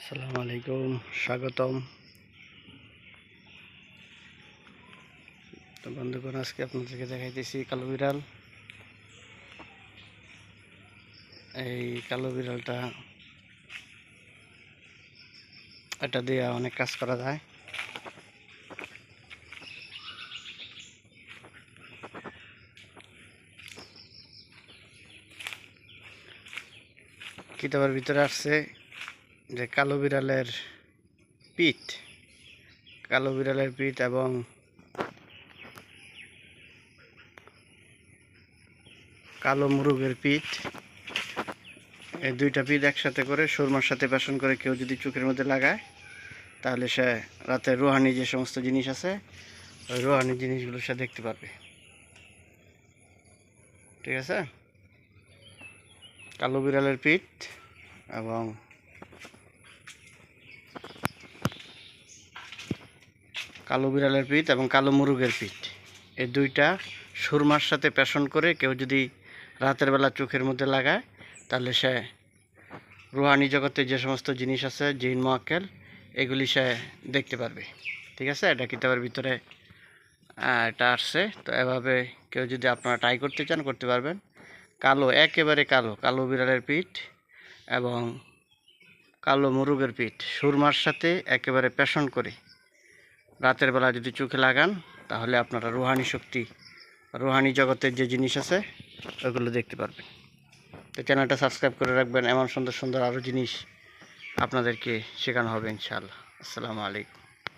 আসসালামু আলাইকুম, স্বাগতম। তো বন্ধুগণ, আজকে আপনাদেরকে দেখাইতেছি কালো বিড়াল। এই কালো বিড়ালটা, এটা দিয়ে অনেক কাজ করা যায়। কিতাবের ভিতরে আসছে যে কালো বিড়ালের পিঠ, কালো বিড়ালের পিঠ এবং কালো মুরগের পিঠ, এই দুইটা পিঠ একসাথে করে সুরমার সাথে বেসন করে কেউ যদি চোখের মধ্যে লাগায়, তাহলে সে রাতে রুহানি যে সমস্ত জিনিস আছে, ওই রুহানি জিনিসগুলো সে দেখতে পারবে। ঠিক আছে? কালো বিড়ালের পিঠ এবং কালো বিড়ালের পিঠ এবং কালো মুরগের পিঠ। এই দুইটা সুরমার সাথে পেশন করে কেউ যদি রাতের বেলা চোখের মধ্যে লাগায়, তাহলে সে রুহানি জগতে যে সমস্ত জিনিস আছে, জিন মোয়াক্কেল এগুলি সে দেখতে পারবে। ঠিক আছে? এটা কিতাবের ভিতরে এটা আসছে। তো এভাবে কেউ যদি আপনারা ট্রাই করতে চান, করতে পারবেন। কালো, একেবারে কালো কালো বিড়ালের পিঠ এবং কালো মুরুগের পিঠ। সুরমার সাথে একেবারে পেশন করে রাতের বেলা যদি চোখে লাগান, তাহলে আপনারা রুহানি শক্তি, রুহানি জগতের যে জিনিস আছে, ওগুলো দেখতে পারবেন। তো চ্যানেলটা সাবস্ক্রাইব করে রাখবেন। এমন সুন্দর সুন্দর আরও জিনিস আপনাদেরকে শেখানো হবে ইনশাআল্লাহ। আসসালামু আলাইকুম।